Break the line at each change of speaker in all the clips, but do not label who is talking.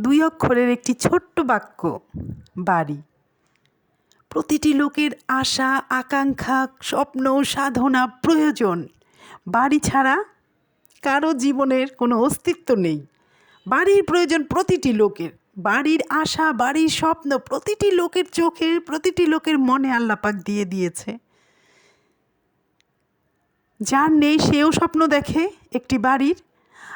দুই অক্ষরের একটি ছোট্ট বাক্য, বাড়ি। প্রতিটি লোকের আশা, আকাঙ্ক্ষা, স্বপ্ন, সাধনা, প্রয়োজন। বাড়ি ছাড়া কারও জীবনের কোনো অস্তিত্ব নেই। বাড়ির প্রয়োজন প্রতিটি লোকের। বাড়ির আশা, বাড়ির স্বপ্ন প্রতিটি লোকের চোখে, প্রতিটি লোকের মনে আল্লাপাক দিয়ে দিয়েছে। যার নেই সেও স্বপ্ন দেখে একটি বাড়ির,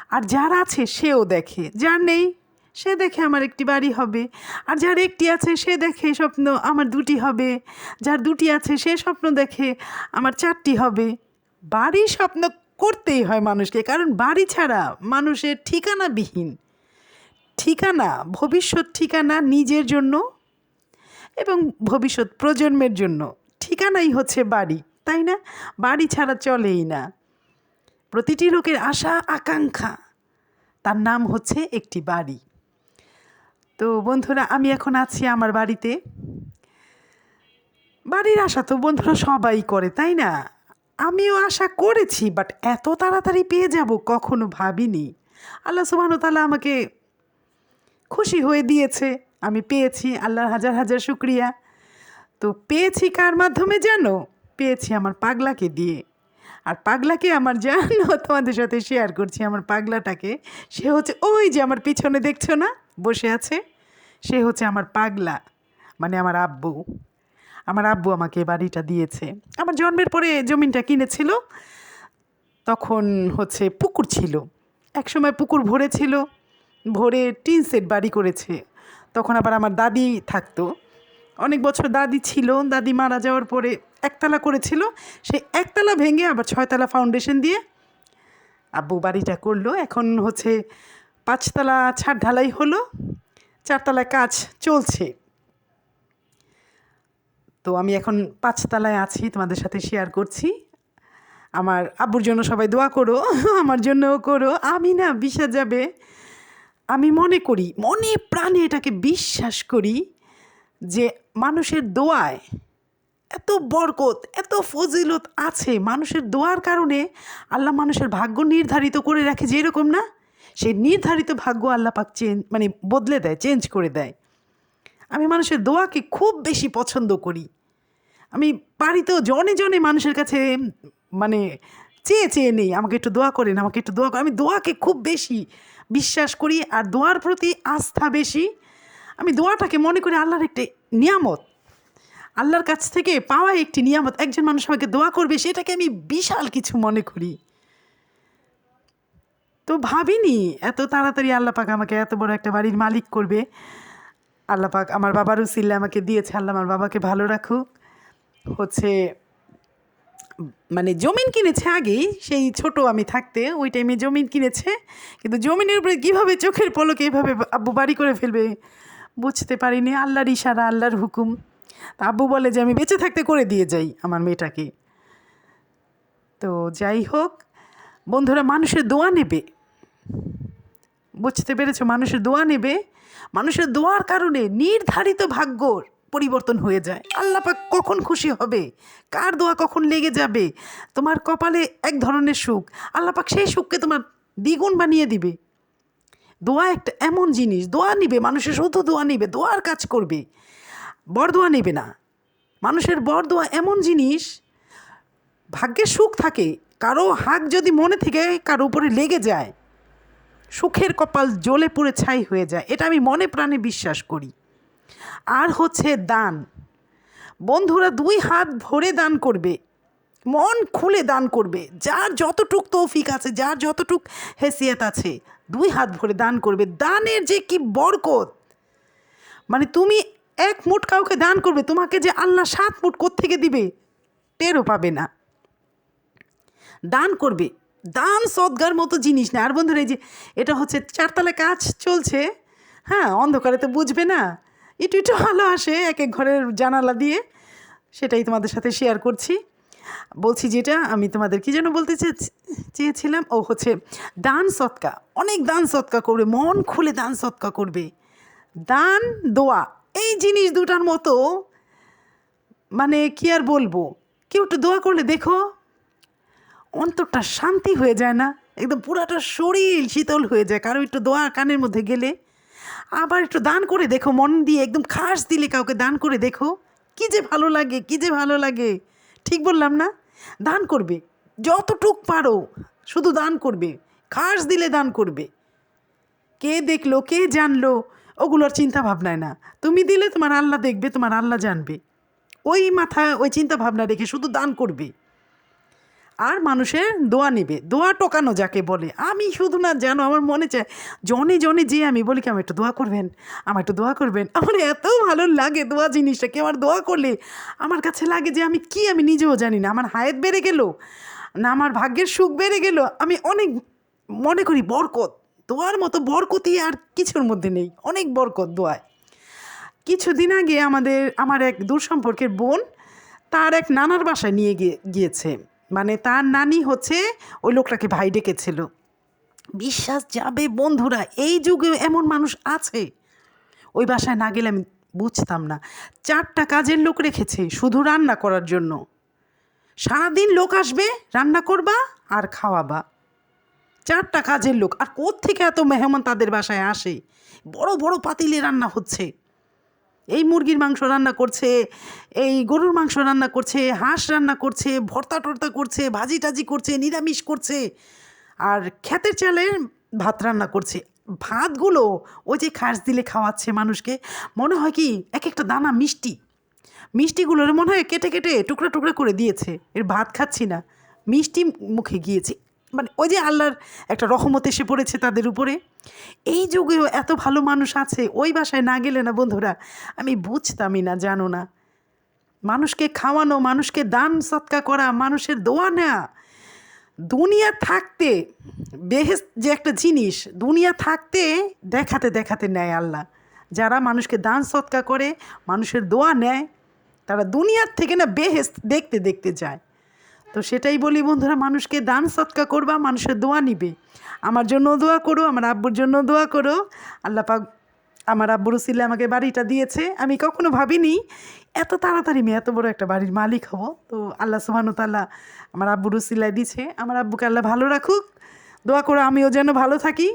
আর যার আছে সেও দেখে। যার নেই সে দেখে আমার একটি বাড়ি হবে। আর যার একটি আছে, সে দেখে স্বপ্ন আমার দুটি হবে। যার দুটি আছে, সে স্বপ্ন দেখে আমার চারটি হবে। বাড়ির স্বপ্ন করতেই হয় মানুষকে, কারণ বাড়ি ছাড়া মানুষের ঠিকানাবিহীন। ঠিকানা, ভবিষ্যৎ ঠিকানা নিজের জন্য এবং ভবিষ্যৎ প্রজন্মের জন্য। ঠিকানাই হচ্ছে বাড়ি, তাই না? বাড়ি ছাড়া চলেই না। প্রতিটি লোকের আশা, আকাঙ্ক্ষা, তার নাম হচ্ছে একটি বাড়ি। তো বন্ধুরা, আমি এখন আছি আমার বাড়িতে। বাড়ির আশা তো বন্ধুরা সবাই করে, তাই না? আমিও আশা করেছি বাট এত তাড়াতাড়ি পেয়ে যাব কখনো ভাবিনি। আল্লাহ সুবাহন তালা আমাকে খুশি হয়ে দিয়েছে, আমি পেয়েছি আল্লাহর হাজার হাজার শুক্রিয়া। তো পেয়েছি কার মাধ্যমে জানো? পেয়েছি আমার পাগলাকে দিয়ে। আর পাগলাকে আমার জানো, তোমাদের সাথে শেয়ার করছি আমার পাগলাটাকে। সে হচ্ছে ওই যে আমার পিছনে দেখছ না? বসে আছে। সে হচ্ছে আমার পাগলা মানে আমার আব্বু। আমার আব্বু আমাকে বাড়িটা দিয়েছে। আমার জন্মের পরে জমিনটা কিনেছিল, তখন হচ্ছে পুকুর ছিল। একসময় পুকুর ভরে ছিল, ভরে টিন সেট বাড়ি করেছে। তখন আবার আমার দাদি থাকতো। অনেক বছর দাদি ছিল, দাদি মারা যাওয়ার পরে একতলা করেছিল সেই একতলা ভেঙে আবার ছয়তলা ফাউন্ডেশন দিয়ে আব্বু বাড়িটা করল। এখন হচ্ছে পাঁচতলা ছাদ ঢালাই হলো, চারতলায় কাজ চলছে। তো আমি এখন পাঁচতলায় আছি, তোমাদের সাথে শেয়ার করছি। আমার আব্বুর জন্য সবাই দোয়া করো, আমার জন্যও করো, আমি না বিশ্বাস যাবে। আমি মনে করি, মনে প্রাণে এটাকে বিশ্বাস করি যে মানুষের দোয়ায় এত বরকত, এত ফজিলত আছে মানুষের দোয়ার কারণে আল্লাহ মানুষের ভাগ্য নির্ধারিত করে রাখে যে এরকম না? সেই নির্ধারিত ভাগ্য আল্লাহ পাক চেঞ্জ মানে বদলে দেয়, চেঞ্জ করে দেয়। আমি মানুষের দোয়াকে খুব বেশি পছন্দ করি। আমি বাড়িতেও জনে জনে মানুষের কাছে মানে চেয়ে চেয়ে নেই, আমাকে একটু দোয়া করেন, আমাকে একটু দোয়া আমি দোয়াকে খুব বেশি বিশ্বাস করি আর দোয়ার প্রতি আস্থা বেশি। আমি দোয়াটাকে মনে করি আল্লাহর একটি নিয়ামত। আল্লাহর কাছ থেকে পাওয়া একটি নিয়ামত। একজন মানুষ আমাকে দোয়া করবে, সেটাকে আমি বিশাল কিছু মনে করি। তো ভাবিনি, এত তাড়াতাড়ি আল্লাহ পাক আমাকে এত বড় একটা বাড়ির মালিক করবে। আল্লাহ পাক আমার বাবারও সিল্লে আমাকে দিয়েছে, আল্লাহ আমার বাবাকে ভালো রাখুক। হচ্ছে মানে জমিন কিনেছে আগেই, সেই ছোট আমি থাকতে, ওই টাইমে জমিন কিনেছে। কিন্তু জমিনের উপরে কীভাবে চোখের পলকে এভাবে আব্বু বাড়ি করে ফেলবে, বুঝতে পারিনি। আল্লাহর ইশারা, আল্লাহর হুকুম। তা আব্বু বলে যে আমি বেঁচে থাকতে করে দিয়ে যাই আমার মেয়েটাকে। তো যাই হোক, বন্ধুরা মানুষের দোয়া নেবে। বুঝতে পেরেছ? মানুষের দোয়া নেবে। মানুষের দোয়ার কারণে নির্ধারিত ভাগ্যর পরিবর্তন হয়ে যায়। আল্লাহ পাক কখন খুশি হবে? কার দোয়া কখন লেগে যাবে? তোমার কপালে এক ধরনের সুখ। আল্লাপাক সেই সুখকে তোমার দ্বিগুণ বানিয়ে দিবে। দোয়া একটা এমন জিনিস। দোয়া নিবে, মানুষের শুধু দোয়া নিবে, দোয়ার কাজ করবে। বর দোয়া নেবে না। মানুষের বরদোয়া এমন জিনিস ভাগ্যের সুখ থাকে, কারও হাক যদি মনে থেকে কারও উপরে লেগে যায়, সুখের কপাল জ্বলে পুড়ে ছাই হয়ে যায়, এটা আমি মনে প্রাণে বিশ্বাস করি। আর হচ্ছে দান। বন্ধুরা দুই হাত ভরে দান করবে, মন খুলে দান করবে, যার যতটুক তৌফিক আছে, যার যতটুক হেসিয়ত আছে, দুই হাত ভরে দান করবে। দানের যে কি বরকত! মানে তুমি এক মুঠ কাউকে দান করবে, তোমাকে যে আল্লাহ সাত মুঠ কোত্থেকে দিবে? টেরও পাবে না। দান করবে। দান সদ্গার মতো জিনিস না। আর বন্ধুরা, এই যে এটা হচ্ছে চারতলা কাজ চলছে। হ্যাঁ অন্ধকারে তো বুঝবে না। একটু একটু ভালো আসে এক এক ঘরের জানালা দিয়ে। সেটাই তোমাদের সাথে শেয়ার করছি। বলছি যেটা আমি তোমাদের কি যেন বলতে চেয়েছিলাম? ও হচ্ছে দান সৎকা। অনেক দান সৎকা করবে। মন খুলে দান সৎকা করবে। দান, দোয়া। এই জিনিস দুটার মতো মানে কি আর বলব? কেউ একটু দোয়া করলে দেখো, অন্তরটা শান্তি হয়ে যায় না, একদম পুরাটা শরীর শীতল হয়ে যায়, কারও একটু দোয়া কানের মধ্যে গেলে। আবার একটু দান করে দেখো, মন দিয়ে একদম খাস দিলে কাউকে দান করে দেখো, কী যে ভালো লাগে, কী যে ভালো লাগে। ঠিক বললাম না? দান করবে, যতটুক পারো, শুধু দান করবে, খাস দিলে দান করবে। কে দেখল, কে জানলো ওগুলোর চিন্তা ভাবনায় না। তুমি দিলে তোমার আল্লাহ দেখবে, তোমার আল্লাহ জানবে। ওই মাথা, ওই চিন্তা ভাবনা রেখে শুধু দান করবে। আর মানুষের দোয়া নেবে। দোয়া টোকানো যাকে বলে। আমি শুধু না জানো আমার মনে চায়, জনে জনে যে আমি বলি কি, আমার একটু দোয়া করবেন? আমার একটু দোয়া করবেন? আমার এত ভালো লাগে দোয়া জিনিসটা কি আমার দোয়া করলে আমার কাছে লাগে যে আমি কি, আমি নিজেও জানি না। আমার হায়াত বেড়ে গেল, না, আমার ভাগ্যের সুখ বেড়ে গেল। আমি অনেক, মনে করি বরকত। দোয়ার মতো বরকতি আর কিছুর মধ্যে নেই, অনেক বরকত দোয়ায়। কিছুদিন আগে আমাদের, আমার এক দূর সম্পর্কের বোন তার এক নানার বাসায় নিয়ে গিয়ে, গিয়েছে। মানে তার নানি হচ্ছে ওই লোকটাকে ভাই ডেকেছিল। বিশ্বাস যাবে বন্ধুরা, এই যুগে এমন মানুষ আছে। ওই বাসায় না গেলে আমি বুঝতাম না। চারটা কাজের লোক রেখেছে, শুধু রান্না করার জন্য। সারাদিন লোক আসবে, রান্না করবা আর খাওয়াবা। চারটা কাজের লোক। আর থেকে এত মেহমান তাদের বাসায় আসে? বড় বড় পাতিলে রান্না হচ্ছে। এই মুরগির মাংস রান্না করছে, এই গরুর মাংস রান্না করছে, হাঁস রান্না করছে, ভর্তা টর্তা করছে, ভাজি টাজি করছে, নিরামিষ করছে। আর ক্ষেতের চালের ভাত রান্না করছে। ভাতগুলো ওই যে খাস দিলে খাওয়াচ্ছে মানুষকে। মনে হয় কি এক একটা দানা মিষ্টি। মিষ্টিগুলোর মনে হয় কেটে কেটে টুকরা টুকরা করে দিয়েছে। এর ভাত খাচ্ছি না। মিষ্টি মুখে গিয়েছে। মানে ওই যে আল্লাহর একটা রহমত এসে পড়েছে তাদের উপরে। এই যুগেও এত ভালো মানুষ আছে, ওই বাসায় না গেলে না বন্ধুরা, আমি বুঝতামই না, জানো না। মানুষকে খাওয়ানো, মানুষকে দান, সৎকা করা, মানুষের দোয়া নেওয়া দুনিয়া থাকতে বেহেস যে একটা জিনিস, দুনিয়া থাকতে দেখাতে দেখাতে নেয় আল্লাহ। যারা মানুষকে দান, সৎকা করে, মানুষের দোয়া নেয়, তারা দুনিয়ার থেকে না বেহেস দেখতে দেখতে যায়। তো সেটাই বলি বন্ধুরা, মানুষকে দান সৎকা করবা, মানুষের দোয়া নিবে। আমার জন্য দোয়া করো, আমার আব্বুর জন্য দোয়া করো। আল্লাহ পাক আমার আব্বুর উসিলে আমাকে বাড়িটা দিয়েছে। আমি কখনো ভাবিনি, এত তাড়াতাড়ি আমি এত বড় একটা বাড়ির মালিক হব। তো আল্লাহ সুবাহন তাল্লাহ আমার আব্বুর উসিলায় দিছে। আমার আব্বুকে আল্লাহ ভালো রাখুক। দোয়া করো আমিও যেন ভালো থাকি।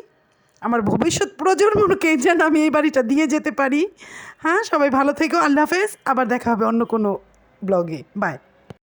আমার ভবিষ্যৎ প্রজন্মকে যেন আমি এই বাড়িটা দিয়ে যেতে পারি। হ্যাঁ সবাই ভালো থেকো, আল্লাহ হাফেজ। আবার দেখা হবে অন্য কোনো ব্লগে। বাই